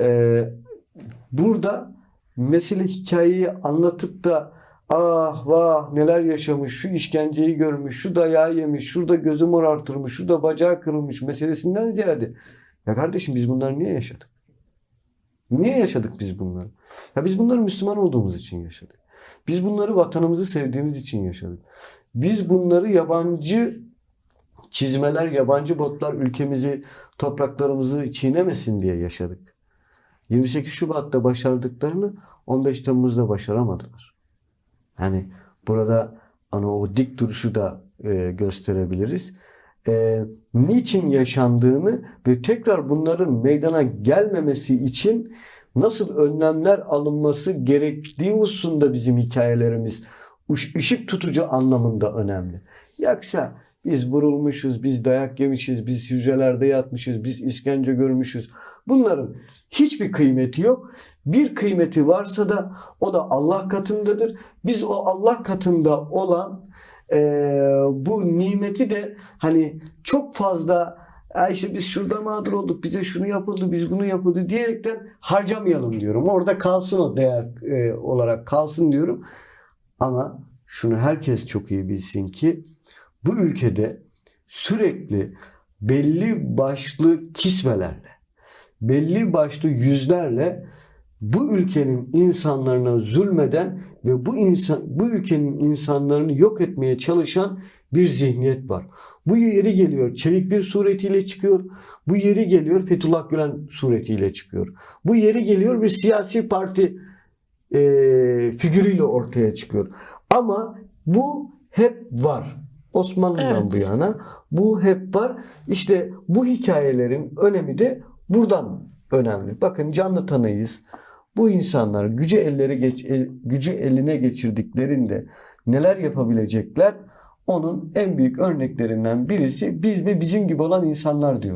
Ee, burada mesele hikayeyi anlatıp da ah vah neler yaşamış, şu işkenceyi görmüş, şu dayağı yemiş, şurada gözü morartılmış, şurada bacağı kırılmış meselesinden ziyade ya kardeşim biz bunları niye yaşadık? Niye yaşadık biz bunları? Ya biz bunları Müslüman olduğumuz için yaşadık. Biz bunları vatanımızı sevdiğimiz için yaşadık. Biz bunları yabancı çizmeler, yabancı botlar ülkemizi, topraklarımızı çiğnemesin diye yaşadık. 28 Şubat'ta başardıklarını 15 Temmuz'da başaramadılar. Yani burada hani o dik duruşu da e, gösterebiliriz. E, niçin yaşandığını ve tekrar bunların meydana gelmemesi için nasıl önlemler alınması gerektiği hususunda bizim hikayelerimiz ış- ışık tutucu anlamında önemli. Yoksa biz vurulmuşuz, biz dayak yemişiz, biz hücrelerde yatmışız, biz işkence görmüşüz. Bunların hiçbir kıymeti yok. Bir kıymeti varsa da o da Allah katındadır. Biz o Allah katında olan eee, bu nimeti de hani çok fazla "Ya işte biz şurada mağdur olduk, bize şunu yapıldı, biz bunu yapıldı diyerekten harcamayalım diyorum. Orada kalsın o değer e, olarak kalsın diyorum. Ama şunu herkes çok iyi bilsin ki bu ülkede sürekli belli başlı kisvelerle, belli başlı yüzlerle bu ülkenin insanlarına zulmeden ve bu insan bu ülkenin insanlarını yok etmeye çalışan bir zihniyet var. Bu yeri geliyor Çevik bir suretiyle çıkıyor. Bu yeri geliyor Fethullah Gülen suretiyle çıkıyor. Bu yeri geliyor bir siyasi parti e, figürüyle ortaya çıkıyor. Ama bu hep var. Osmanlı'dan Evet. bu yana bu hep var. İşte bu hikayelerin önemi de buradan önemli. Bakın canlı tanıyız. Bu insanlar gücü elleri geç, el- gücü eline geçirdiklerinde neler yapabilecekler? Onun en büyük örneklerinden birisi biz ve bizim gibi olan insanlar diyor.